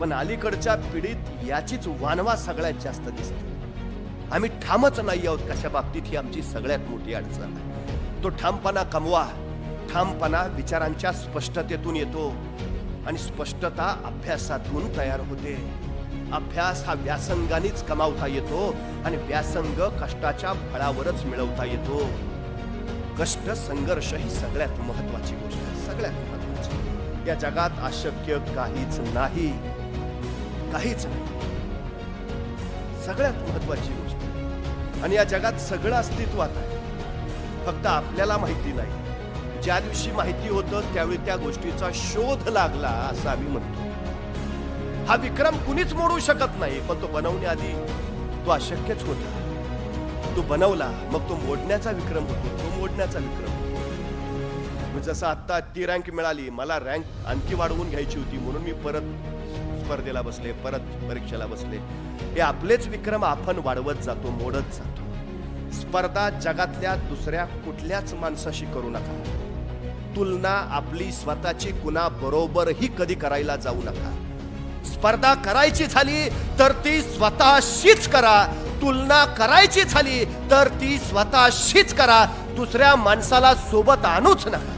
पण अलीकडच्या पिढीत याचीच वानवा सगळ्यात जास्त दिसते. आम्ही ठामच नाही आहोत कशा बाबतीत ही आमची सगळ्यात मोठी अडचण आहे. तो ठामपणा कमवा. ठामपणा विचारांच्या स्पष्टतेतून येतो आणि स्पष्टता अभ्यासातून तयार होते. अभ्यास हा व्यासंगानेच कमावता येतो आणि व्यासंग कष्टाच्या फळावरच मिळवता येतो. कष्ट संघर्ष ही सगळ्यात महत्वाची गोष्ट आहे. सगळ्यात महत्वाची या जगात अशक्य काहीच नाही. काहीच नाही. सगळ्यात महत्वाची गोष्ट. आणि या जगात सगळं अस्तित्वात आहे. फक्त आपल्याला माहिती नाही. ज्या दिवशी माहिती होतं त्यावेळी त्या गोष्टीचा शोध लागला असं आम्ही म्हणतो. हा विक्रम कुणीच मोडू शकत नाही पण तो बनवण्याआधी तो अशक्यच होता. तो बनवला मग तो मोडण्याचा विक्रम होतो तो मोडण्याचा विक्रम होतो. जसं आता ती रँक मिळाली मला रँक आणखी वाढवून घ्यायची होती म्हणून मी परत स्पर्धेला बसले परत परीक्षेला बसले. हे आपलेच विक्रम आपण वाढवत जातो मोडत जातो. स्पर्धा जगातल्या दुसऱ्या कुठल्याच माणसाशी करू नका. तुलना आपली स्वतःची कुणा बरोबरही कधी करायला जाऊ नका. स्पर्धा करायची झाली तर ती स्वतःशीच करा. तुलना करायची झाली तर ती स्वतःशीच करा. दुसऱ्या माणसाला सोबत आणूच नका.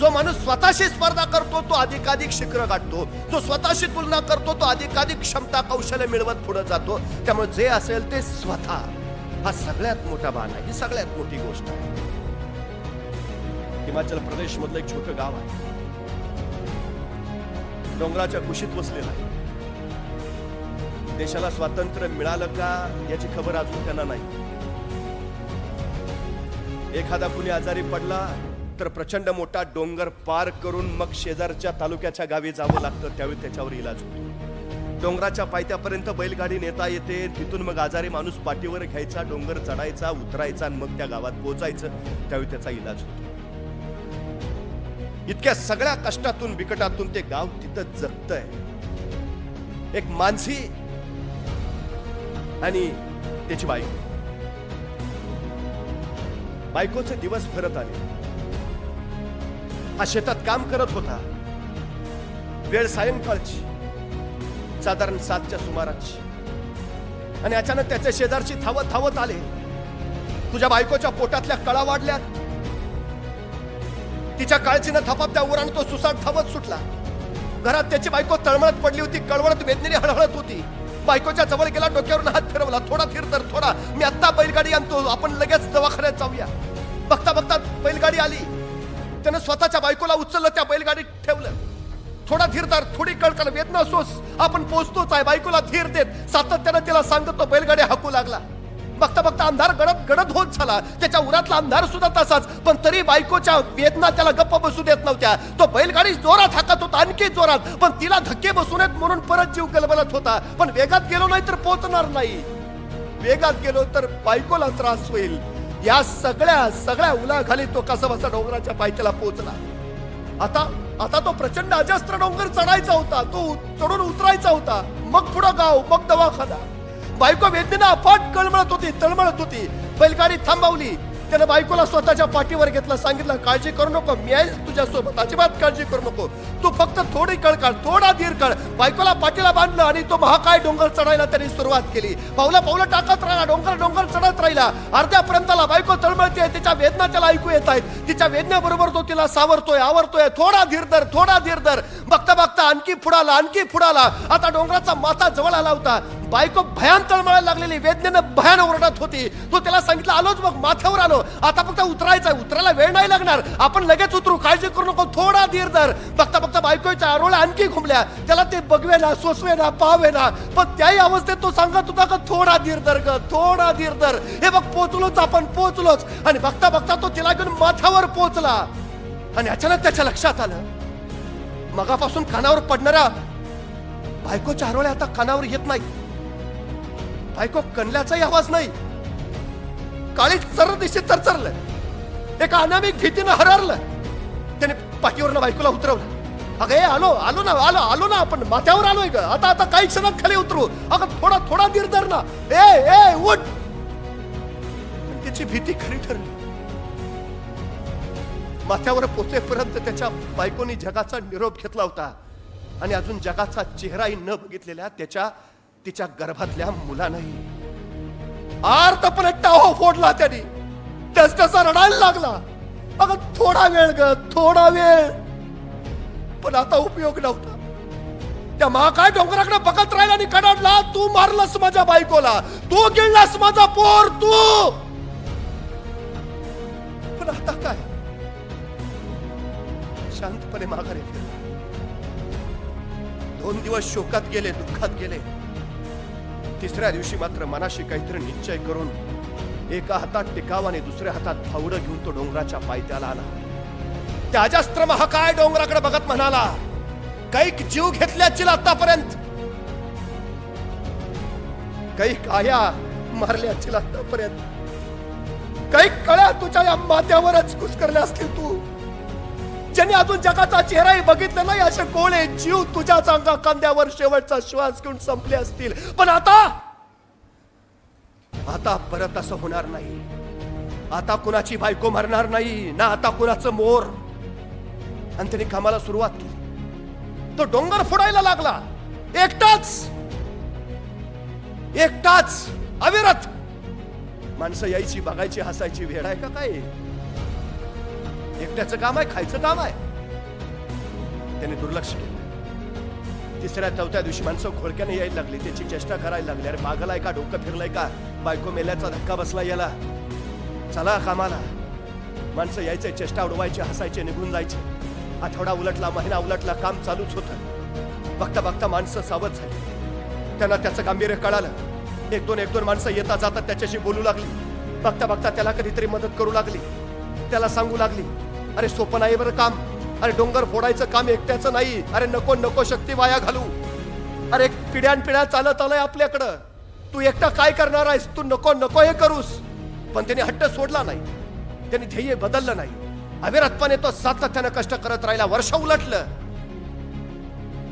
जो माणूस स्वतःशी स्पर्धा करतो तो अधिकाधिक शिखर गाठतो. जो स्वतःशी तुलना करतो तो अधिकाधिक क्षमता कौशल्य मिळवत पुढे जातो. त्यामुळे जे असेल ते स्वतः. हा सगळ्यात मोठा बाण आहे. ही सगळ्यात मोठी गोष्ट आहे. हिमाचल प्रदेश मधलं एक छोटं गाव आहे. डोंगराच्या कुशीत वसलेलं आहे. देशाला स्वातंत्र्य मिळालं का याची खबर अजून त्यांना नाही. एखादा कुणी आजारी पडला तर प्रचंड मोठा डोंगर पार करून मग शेजारच्या तालुक्याच्या गावी जावं लागतं. त्यावेळी त्याच्यावर इलाज होतो. डोंगराच्या पायथ्यापर्यंत बैलगाडी नेता येते. तिथून मग आजारी माणूस पाठीवर घ्यायचा डोंगर चढायचा उतरायचा आणि मग त्या गावात पोहोचायचं. त्यावेळी त्याचा इलाज होतो. इतक्या सगळ्या कष्टातून बिकटातून ते गाव तिथं जगतय. एक मानसी आणि त्याची बायको. बायकोचे दिवस फरत आले. हा शेतात काम करत होता. वेळ सायंकाळची साधारण सातच्या सुमाराची. आणि अचानक त्याच्या शेजारची थावत थावत आले. तुझ्या बायकोच्या पोटातल्या कळा वाढल्यात तिच्या काळजीनं थपाप त्या उरान तो सुसाट थावत सुटला. घरात त्याची बायको तळमळत पडली होती कळवळत वेदनेने हळहळत होती. बायकोच्या जवळ गेला डोक्यावरून हात फिरवला थोडा फिर तर थोडा. मी आत्ता बैलगाडी आणतो आपण लगेच दवाखान्यात जाऊया. बघता बघता बैलगाडी आली. त्यानं स्वतःच्या बायकोला उचललं त्या बैलगाडीत ठेवलं. थोडा धीरदार थोडी कळकळ वेदना असोस आपण पोचतोच आहे बायकोला धीर देत. सातत्यानं तिला सांगत तो बैलगाडी हाकू लागला. बघता बघता अंधार गडद गडद होत झाला. त्याच्या उरातला अंधार सुद्धा तसाच. पण तरी बायकोच्या वेदना त्याला गप्प बसू देत नव्हत्या. तो बैलगाडी जोरात हाकत होता आणखी जोरात. पण तिला धक्के बसू नयेत म्हणून परत जीव गलबलत होता. पण वेगात गेलो नाही तर पोचणार नाही. वेगात गेलो तर बायकोला त्रास होईल. या सगळ्या सगळ्या उलाखाली तो कसा बसा डोंगराच्या पायथ्याला पोहोचला. आता आता तो प्रचंड अजस्त्र डोंगर चढायचा होता. तो चढून उतरायचा होता. मग पुढं गाव मग दवाखाना. बायको वेदनेनं अफाट कळमळत होती तळमळत होती. बैलगाडी थांबवली. त्यानं बायकोला स्वतःच्या पाठीवर घेतलं सांगितलं काळजी करू नको मी आहे तुझ्यासोबत अजिबात काळजी करू नको. तू फक्त थोडी कळ काढ थोडा धीर काढ. बायकोला पाठीला बांधलं आणि तो महाकाय डोंगर चढायला त्यांनी सुरुवात केली. पावला पावलं टाकत राहिला डोंगर डोंगर चढत राहिला. अर्ध्यापर्यंतला बायको तळमळते तिच्या वेदना त्याला ऐकू येत आहेत. तिच्या वेदनेबरोबर तो तिला सावरतोय आवरतोय. थोडा धीर धर थोडा धीर धर. बघता बघता आणखी फुडाला आणखी फुडाला. आता डोंगराचा माथा जवळ आला होता. बायको भयान तळमळायला लागलेली वेदनेनं भयान ओरडत होती. तो त्याला सांगितलं आलोच मग माथ्यावर आलो. आता फक्त उतरायचा उतरायला वेळ नाही लागणार. आपण लगेच उतरू. काळजी करू नको. थोडा धीर धर. बघता बघता बायकोच्या आरोळ्या आणखी घुमल्या. त्याला ते बघवे ना सोसवे ना पाहवे ना पण त्याही अवस्थेत तो सांगत होता का थोडा धीर धर ग थोडा धीर धर. हे बघ पोचलोच आपण पोचलोच. आणि बघता बघता तो तिला घेऊन माथ्यावर पोचला. आणि अचानक त्याच्या लक्षात आलं. मगापासून कानावर पडणारा बायकोच्या आरोळ्या आता कानावर येत नाही. बायको कणल्याचाही आवाज नाही. काळी चर दिशेत चरचरलं. एका अनामिक भीतीनं हररलं त्याने पाठीवरनं बायकोला उतरवलं. अगं ए आलो आलो ना आलो आलो ना आपण. माथ्यावर आलोय ग. आता आता काही क्षणात खाली उतरू. अगं थोडा थोडा धीर धर ना. ए ए उठ. तिची भीती खरी ठरली. माथ्यावर पोचेपर्यंत त्याच्या बायकोनी जगाचा निरोप घेतला होता. आणि अजून जगाचा चेहराही न बघितलेल्या त्याच्या तिच्या गर्भातल्या मुलानंही. आर्तपणे टाहो फोडला त्याने. त्याच त्याचा रडायला लागला. अगं थोडा वेळ ग थोडा वेळ. पण आता उपयोग नव्हता. त्या महाकाय डोंगराकडे बघत राहिला आणि कडाडला तू मारलास माझ्या बायकोला. तू गिळलास माझा पोर तू. पण आता काय? शांतपणे माघारी फिरला दोन दिवस शोकात गेले दुःखात गेले. तिसऱ्या दिवशी मात्र मनाशी काहीतरी निश्चय करून एका हातात टिकाव आणि दुसऱ्या हातात फावडं घेऊन तो डोंगराच्या पायथ्याला आला. त्याजास्त्र महाकाय डोंगराकडे बघत म्हणाला कैक जीव घेतल्याची आतापर्यंत कैक आया मारल्याची आतापर्यंत कैक कळ्या तुझ्या या माथ्यावरच कुसकरल्या असतील तू. ज्यांनी अजून जगाचा चेहराही बघितला नाही असे कोळे जीव तुझ्या चांगा कांद्यावर शेवटचा श्वास घेऊन संपले असतील. पण आता आता परत असं होणार नाही. आता कुणाची बायको मरणार नाही ना आता कुणाचं मोर. आणि त्यांनी कामाला सुरुवात केली. तो डोंगर फोडायला लागला. एकटाच एकटाच अविरत माणसं यायची बघायची हसायची वेळ आहे का काय? एकट्याचं काम आहे खायचं काम आहे. त्याने दुर्लक्ष केलं. तिसऱ्या चौथ्या दिवशी माणसं घोळक्याने यायला लागली. त्याची चेष्टा करायला लागली. अरे पागलाय का डोकं फिरलंय का? बायको मेल्याचा धक्का बसला याला. चला कामाला. माणसं यायचे चेष्टा उडवायचे हसायचे निघून जायचे. आठवडा उलटला महिना उलटला काम चालूच होतं. बघता बघता माणसं सावध झाली. त्यांना त्याचं गांभीर्य कळालं. एक दोन एक दोन माणसं येता जातात त्याच्याशी बोलू लागली. बघता बघता त्याला कधीतरी मदत करू लागली. त्याला सांगू लागली. अरे सोपं नाही बरं काम. अरे डोंगर फोडायचं काम एकट्याचं नाही. अरे नको नको शक्ती वाया घालू. अरे पिढ्यान पिढ्या चालत आलंय आपल्याकडं. तू एकटा काय करणार आहेस? तू नको नको हे करूस. पण त्याने हट्ट सोडला नाही. त्याने ध्येय बदललं नाही. अविरतपणे तो सातत्यानं कष्ट करत राहिला. वर्ष उलटलं.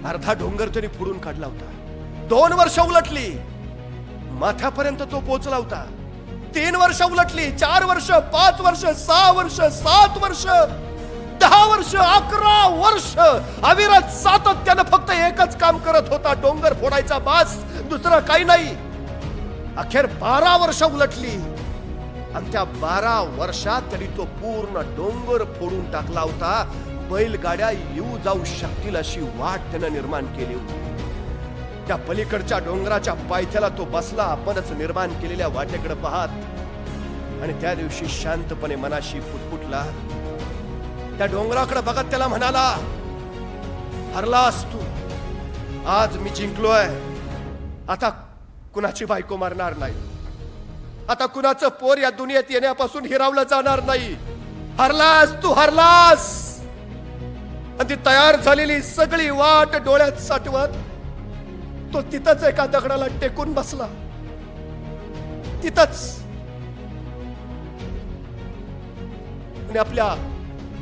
अर्धा डोंगर त्याने फुडून काढला होता. दोन वर्ष उलटली. माथ्यापर्यंत तो पोचला होता. तीन वर्ष उलटली चार वर्ष पाच वर्ष सहा वर्ष सात वर्ष दहा वर्ष अकरा वर्ष. अविरत सातत्यानं फक्त एकच काम करत होता डोंगर फोडायचा बास. दुसरं काही नाही. अखेर बारा वर्ष उलटली. आणि त्या बारा वर्षात तरी तो पूर्ण डोंगर फोडून टाकला होता. बैलगाड्या येऊ जाऊ शकतील अशी वाट त्यानं निर्माण केली होती. त्या पलीकडच्या डोंगराच्या पायथ्याला तो बसला. आपणच निर्माण केलेल्या वाटेकडे पाहत. आणि त्या दिवशी शांतपणे मनाशी फुटफुटला त्या डोंगराकडे बघत त्याला म्हणाला हरलास तू? आज मी जिंकलोय. आता कुणाची बायको मारणार नाही? आता कुणाचं पोर या दुनियेत येण्यापासून हिरावलं जाणार नाही? हरलास तू? हरलास? आणि ती तयार झालेली सगळी वाट डोळ्यात साठवत तो तिथंच एका दगडाला टेकून बसला. तिथंच. आणि आपल्या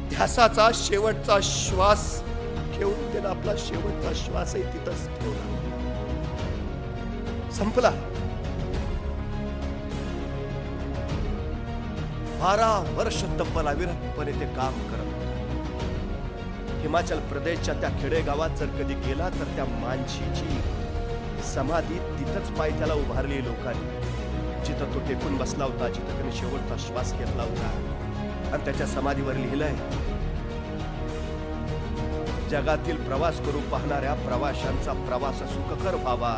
ध्यासाचा शेवटचा श्वास घेऊन त्यानं आपला शेवटचा श्वासही तिथंच ठेवला. संपला. बारा वर्ष तब्बल अविरतपणे ते काम करत होता. हिमाचल प्रदेशच्या त्या खेडेगावात जर कधी गेला तर त्या मानशीची समाधी तिथंच पाय त्याला उभारली लोकांनी. जिथं तो टेकून बसला होता जिथं त्याने शेवटचा श्वास घेतला होता. आणि त्याच्या समाधीवर लिहिलंय जगातील प्रवास करू पाहणाऱ्या प्रवाशांचा प्रवास सुखकर व्हावा.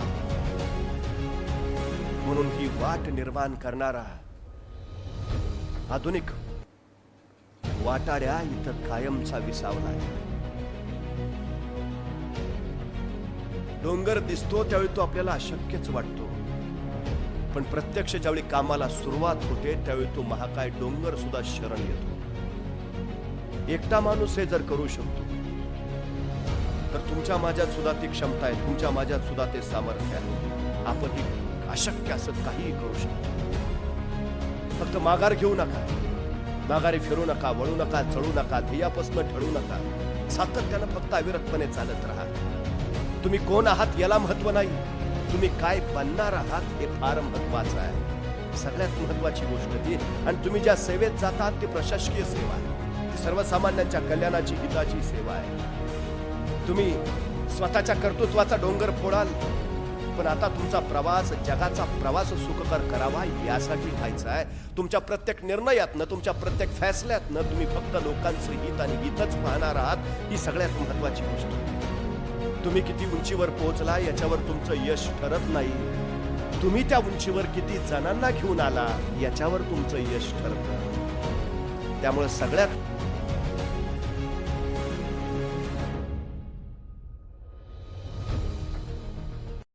म्हणून ही वाट निर्माण करणारा आधुनिक वाटाड्या इथं कायमचा विसावलाय डोंगर दिसतो त्यावेळी तो आपल्याला अशक्यच वाटतो. पण प्रत्यक्ष ज्यावेळी कामाला सुरुवात होते त्यावेळी तो महाकाय डोंगर सुद्धा शरण येतो. एकटा माणूस हे जर करू शकतो तर तुमच्या माझ्यात सुद्धा ती क्षमता आहे तुमच्या माझ्यात सुद्धा ते सामर्थ्य आहे. आपण ही अशक्य असं काहीही करू शकतो. फक्त माघार घेऊ नका. माघारी फिरू नका वळू नका चढू नका ध्येयापासून ठरू नका. सातत्यानं फक्त अविरतपणे चालत राहा. तुम्ही कोण आहात याला महत्त्व नाही. तुम्ही काय बनणार आहात हे फार महत्वाचं आहे. सगळ्यात महत्वाची गोष्ट ती आणि तुम्ही ज्या सेवेत जातात ती प्रशासकीय सेवा आहे. ती सर्वसामान्यांच्या कल्याणाची हिताची सेवा आहे. तुम्ही स्वतःच्या कर्तृत्वाचा डोंगर फोडाल. पण आता तुमचा प्रवास जगाचा प्रवास सुखकर करावा यासाठी व्हायचा आहे. तुमच्या प्रत्येक निर्णयातनं तुमच्या प्रत्येक फॅसल्यातनं तुम्ही फक्त लोकांचं हित आणि हितच पाहणार आहात ही सगळ्यात महत्वाची गोष्ट तुम्ही किती उंचीवर पोहोचला याच्यावर तुमचं यश ठरत नाही. तुम्ही त्या उंचीवर किती जणांना घेऊन आला याच्यावर तुमचं यश ठरत. त्यामुळे सगळ्यात